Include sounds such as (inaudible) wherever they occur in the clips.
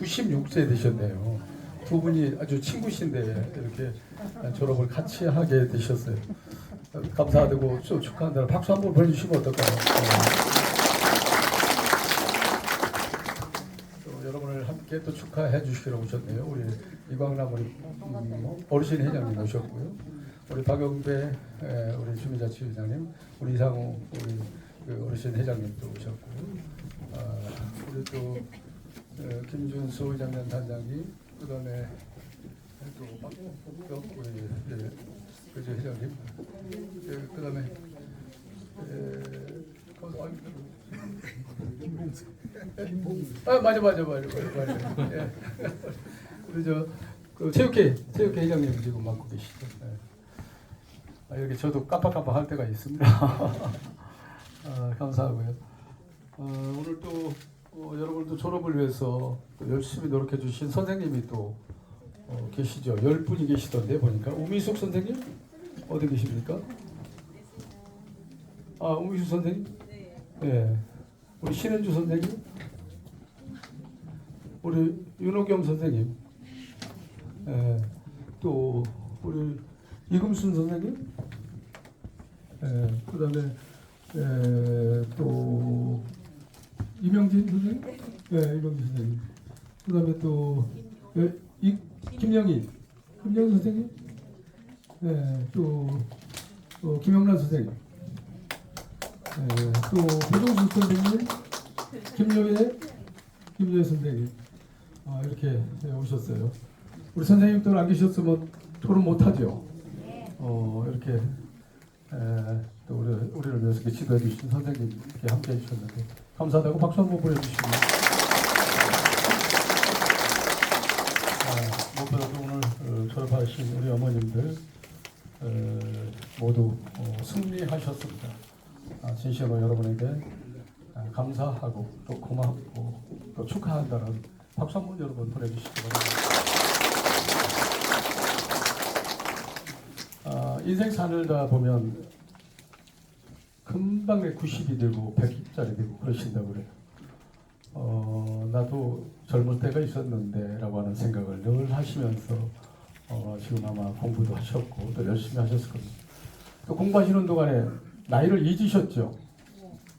96세 되셨네요. 두 분이 아주 친구신데 이렇게 졸업을 같이 하게 되셨어요. 감사하고 좀 축하한다는 박수 한번 보내주시면 어떨까요? 또 여러분을 함께 또 축하해 주시기로 오셨네요. 우리 이광남 우리 음, 어르신 회장님 오셨고요. 우리 박영배 에, 우리 주민자치회장님, 우리 이상우 우리 그 어르신 회장님도 오셨고, 아, 우리 또 에, 김준수 장면 단장님, 그다음에 또 우리 예, 그저 회장님, 예, 그다음에 에, 어, 아니, 아 맞아 맞아 맞아 맞아 맞아. 예. 우리 저그 체육회 체육회 회장님 지금 맡고 계시죠. 예. 아, 이렇게 저도 깜빡깜빡할 때가 있습니다. (laughs) 아, 감사하고요. 어, 오늘 또 어, 여러분도 졸업을 위해서 또 열심히 노력해 주신 선생님이 또 어, 계시죠. 열 분이 계시던데 보니까 우미숙 선생님 어디 계십니까? 아 우미숙 선생님? 네. 우리 신현주 선생님? 우리 윤호겸 선생님? 예, 또 우리 이금순 선생님? 예, 그다음에 예, 또 이명진 선생님? 예, 이명진 선생님. 그 다음에 또 예, 이, 김영희, 김영희 선생님? 예, 또 어, 김영란 선생님. 예, 또 배종수 선생님, 김여애, 김여애 선생님. 아, 이렇게 오셨어요. 우리 선생님들 안 계셨으면 토론 못하죠. 어, 이렇게 에, 또 우리, 우리를 위해서 지도해 주신 선생님 이렇게 함께 해주셨는데 감사하다고 박수 한번 보내주시고 아, 무엇보다도 오늘 어, 졸업하신 우리 어머님들 어, 모두 어, 승리하셨습니다. 아, 진심으로 여러분에게 아, 감사하고 또 고맙고 또 축하한다는 박수 한번 여러분 보내주시기 바랍니다. 아, 인생 살다 보면 금방 내 90이 되고 100살이 되고 그러신다고 그래요. 어, 나도 젊을 때가 있었는데 라고 하는 생각을 늘 하시면서 어, 지금 아마 공부도 하셨고 또 열심히 하셨을 겁니다. 또 공부하시는 동안에 나이를 잊으셨죠.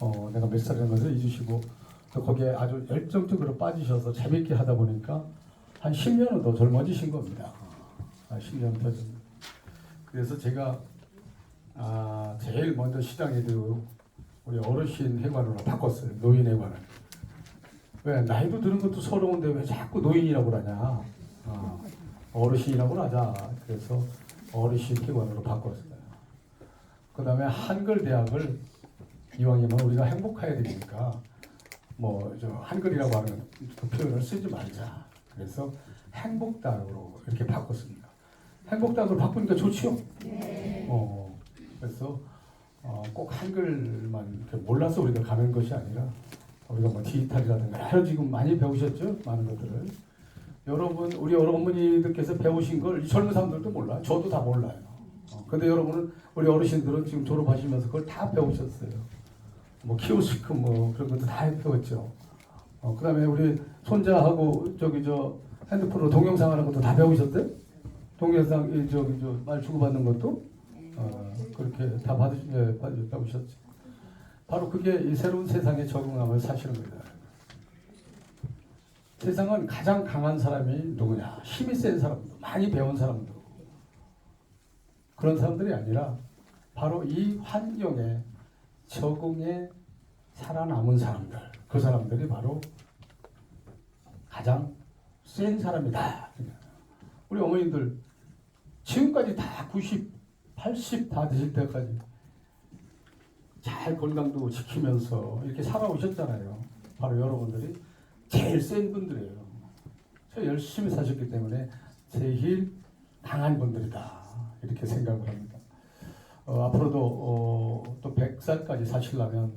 어, 내가 몇 살이라는 것을 잊으시고 또 거기에 아주 열정적으로 빠지셔서 재밌게 하다 보니까 한 10년은 더 젊어지신 겁니다. 아, 10년 더 젊. 그래서 제가 아, 제일 먼저 시장에 도 우리 어르신 회관으로 바꿨어요. 노인 회관을. 왜 나이도 드는 것도 서러운데 왜 자꾸 노인이라고 그러냐? 아, 어르신이라고 하자. 그래서 어르신 회관으로 바꿨어요. 그 다음에 한글 대학을 이왕이면 우리가 행복해야 되니까 뭐 저 한글이라고 하는 그 표현을 쓰지 말자. 그래서 행복당으로 이렇게 바꿨습니다. 행복당으로 바꾸니까 좋지요. 어, 그래서 어, 꼭 한글만 몰라서 우리가 가는 것이 아니라 우리가 뭐 디지털이라든가 여러 지금 많이 배우셨죠 많은 것들을 여러분 우리 어머니들께서 배우신 걸이 젊은 사람들도 몰라 저도 다 몰라요. 어, 근데 여러분은 우리 어르신들은 지금 졸업하시면서 그걸 다 배우셨어요. 뭐 키오스크 뭐 그런 것도 다 배웠죠. 어, 그 다음에 우리 손자하고 저기 저 핸드폰으로 동영상 하는 것도 다 배우셨대요? 동영상 이 저기 저말 주고받는 것도 어, 그렇게 다 받으 예, 받으 배우셨죠. 바로 그게 이 새로운 세상에 적응함을 사시는 겁니다. 세상은 가장 강한 사람이 누구냐? 힘이 센 사람들, 많이 배운 사람들. 그런 사람들이 아니라 바로 이 환경에 적응해 살아남은 사람들. 그 사람들이 바로 가장 센 사람이다. 우리 어머님들 지금까지 다 90, 80 다 되실 때까지 잘 건강도 지키면서 이렇게 살아오셨잖아요. 바로 여러분들이 제일 센 분들이에요. 저 열심히 사셨기 때문에 제일 강한 분들이다. 이렇게 생각을 합니다. 어, 앞으로도 어, 또 100살까지 사시려면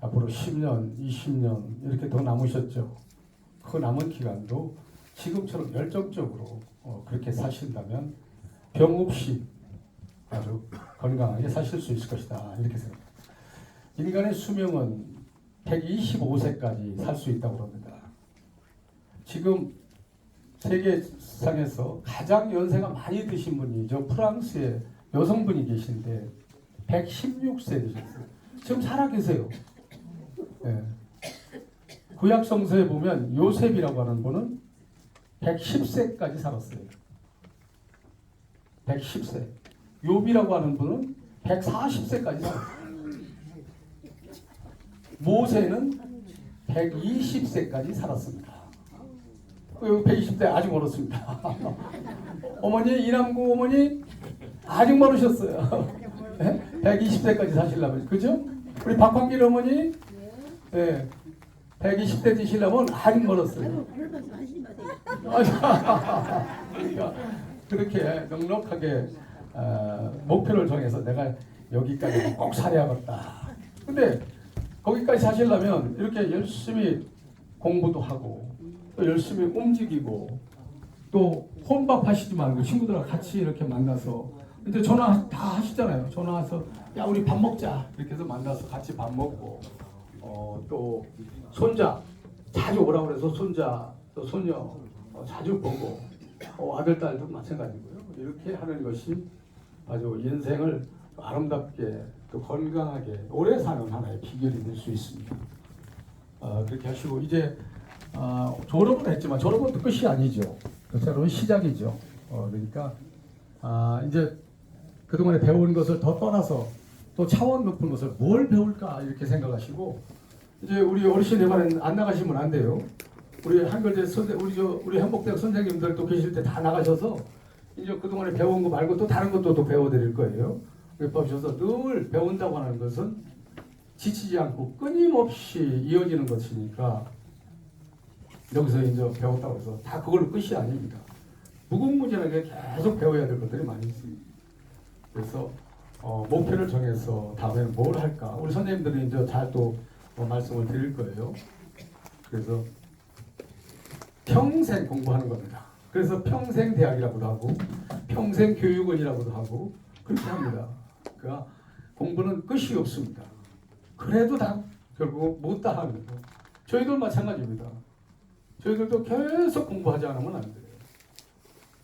앞으로 10년, 20년 이렇게 더 남으셨죠. 그 남은 기간도 지금처럼 열정적으로 어, 그렇게 사신다면 병 없이 아주 건강하게 사실 수 있을 것이다. 이렇게 생각합니다. 인간의 수명은 125세까지 살 수 있다고 합니다. 지금 세계상에서 가장 연세가 많이 드신 분이 저 프랑스에 여성분이 계신데 116세 되셨어요. 지금 살아 계세요. 예. 구약 성서에 보면 요셉이라고 하는 분은 110세까지 살았어요. 110세. 욥이라고 하는 분은 140세까지 살았어요. 모세는 120세까지 살았습니다. 그 120대 아주 멀었습니다. 어머니 이남구 어머니 아직 멀으셨어요. 120세까지 (laughs) 사시려면 그죠? 우리 박광길 어머니 예, 120대 되시려면 아직 멀었어요. (laughs) 그러니까 그렇게 넉넉하게 어, 목표를 정해서 내가 여기까지 꼭 살아야겠다. 근데 거기까지 사시려면 이렇게 열심히 공부도 하고 또 열심히 움직이고 또 혼밥 하시지 말고 친구들하고 같이 이렇게 만나서 이제 전화 다 하시잖아요. 전화해서 야 우리 밥 먹자 이렇게 해서 만나서 같이 밥 먹고 어, 또 손자 자주 오라 그래서 손자 또 손녀 어, 자주 보고 어, 아들 딸도 마찬가지고요. 이렇게 하는 것이 아주 인생을 아름답게 또 건강하게 오래 사는 하나의 비결이 될 수 있습니다. 어, 그렇게 하시고 이제 어, 졸업은 했지만 졸업은 끝이 아니죠. 또 새로운 시작이죠. 어, 그러니까 아, 이제 그동안에 배운 것을 더 떠나서 또 차원 높은 것을 뭘 배울까 이렇게 생각하시고 이제 우리 어르신 회관에 안 나가시면 안 돼요. 우리 한글대 선생 우리 저 우리 한복대학 선생님들도 계실 때 다 나가셔서 이제 그동안에 배운 거 말고 또 다른 것도 또 배워드릴 거예요. 배우셔서 늘 배운다고 하는 것은 지치지 않고 끊임없이 이어지는 것이니까 여기서 이제 배웠다고 해서 다 그걸로 끝이 아닙니다. 무궁무진하게 계속 배워야 될 것들이 많이 있습니다. 그래서 어, 목표를 정해서 다음에는 뭘 할까? 우리 선생님들이 이제 잘또 어, 말씀을 드릴 거예요. 그래서 평생 공부하는 겁니다. 그래서 평생 대학이라고도 하고 평생 교육원이라고도 하고 그렇게 합니다. 그러니까 공부는 끝이 없습니다. 그래도 다 결국 못다 거. 저희들 마찬가지입니다. 저희들도 계속 공부하지 않으면 안 돼요.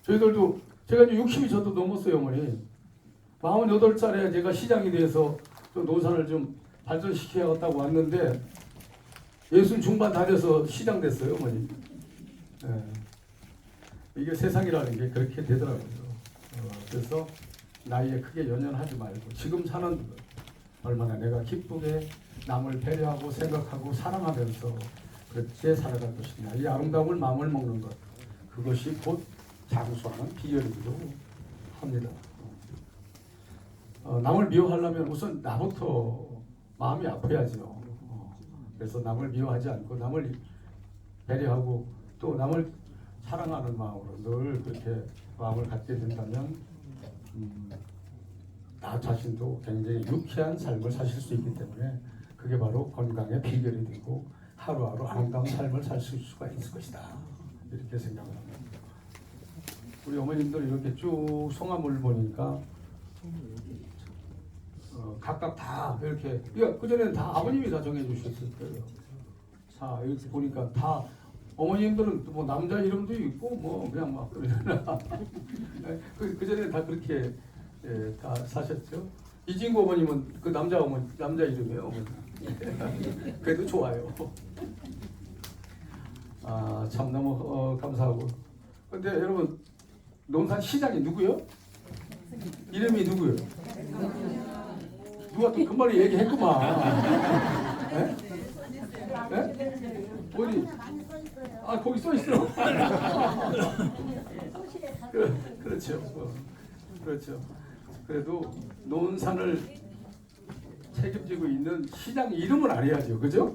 저희들도 제가 이제 60이 저도 넘었어요, 어머니. 48살에 제가 시장이 돼서 또 노산을 좀 발전시켜야겠다고 왔는데 예순 중반 다 돼서 시장 됐어요, 어머니. 예. 이게 세상이라는 게 그렇게 되더라고요. 어, 그래서 나이에 크게 연연하지 말고 지금 사는 것, 얼마나 내가 기쁘게 남을 배려하고 생각하고 사랑하면서 그렇게 살아갈 것이냐. 이 아름다움을 마음을 먹는 것 그것이 곧 장수하는 비결이기도 합니다. 어, 남을 미워하려면 우선 나부터 마음이 아파야죠. 어, 그래서 남을 미워하지 않고 남을 배려하고 또 남을 사랑하는 마음으로 늘 그렇게 마음을 갖게 된다면 음, 나 자신도 굉장히 유쾌한 삶을 사실 수 있기 때문에 그게 바로 건강의 비결이 되고 하루하루 아름다운 삶을 살 수가 있을 것이다 이렇게 생각을 합니다. 우리 어머님들 이렇게 쭉 성함을 보니까 어, 각각 다 이렇게 그 전에는 다 아버님이 다 정해 주셨을 거예요. 자 이렇게 보니까 다 어머님들은 뭐 남자 이름도 있고 뭐 그냥 막 그러잖아. (laughs) 그, 그 전에 다 그렇게 예, 다 사셨죠. 이진구 어머님은 그 남자 어머니 남자 이름이에요. 어머니. (laughs) 그래도 좋아요. 아참 너무 어, 감사하고. 근데 여러분 논산 시장이 누구요? 이름이 누구요? 누가 또 금방에 얘기했구만. (laughs) 예? 예? 어디? 아 거기 써 있어. (laughs) 그, 그렇죠. 어, 그렇죠. 그래도 논산을 책임지고 있는 시장 이름을 알아야죠, 그죠?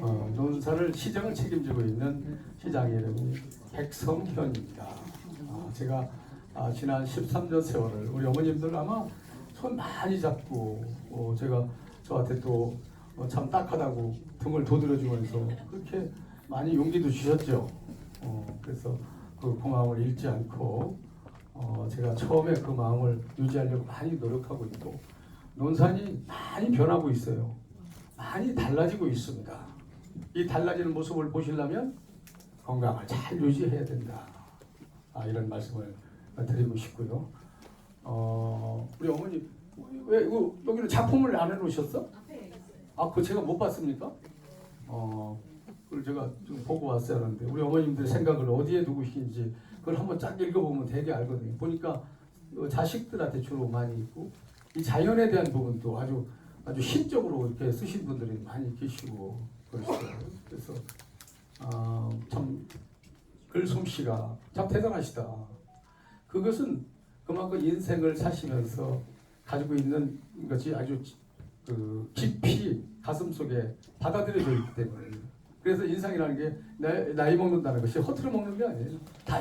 어, 논산을 시장을 책임지고 있는 시장 이름이 백성현입니다. 아, 제가 아, 지난 13년 세월을 우리 어머님들 아마 손 많이 잡고 어, 제가 저한테 또 참 딱하다고 등을 도드려주면서 그렇게 많이 용기도 주셨죠. 어, 그래서 그 고마움을 잃지 않고 어, 제가 처음에 그 마음을 유지하려고 많이 노력하고 있고 논산이 많이 변하고 있어요. 많이 달라지고 있습니다. 이 달라지는 모습을 보시려면 건강을 잘 유지해야 된다. 아, 이런 말씀을 드리고 싶고요. 어, 우리 어머니 왜 이거 여기는 작품을 안 해놓으셨어? 아, 그 제가 못 봤습니까? 어, 그걸 제가 좀 보고 왔어야 하는데 우리 어머님들 생각을 어디에 두고 계신지 그걸 한번 쫙 읽어보면 되게 알거든요. 보니까 어, 자식들한테 주로 많이 있고 이 자연에 대한 부분도 아주 아주 신적으로 이렇게 쓰신 분들이 많이 계시고 그러시더라고요. 그래서 아, 참 글솜씨가 참 대단하시다. 그것은 그만큼 인생을 사시면서 가지고 있는 것이 아주 그 깊이 가슴 속에 받아들여져 있기 때문에 그래서 인상이라는 게 나이, 나이 먹는다는 것이 허투루 먹는 게 아니에요. 다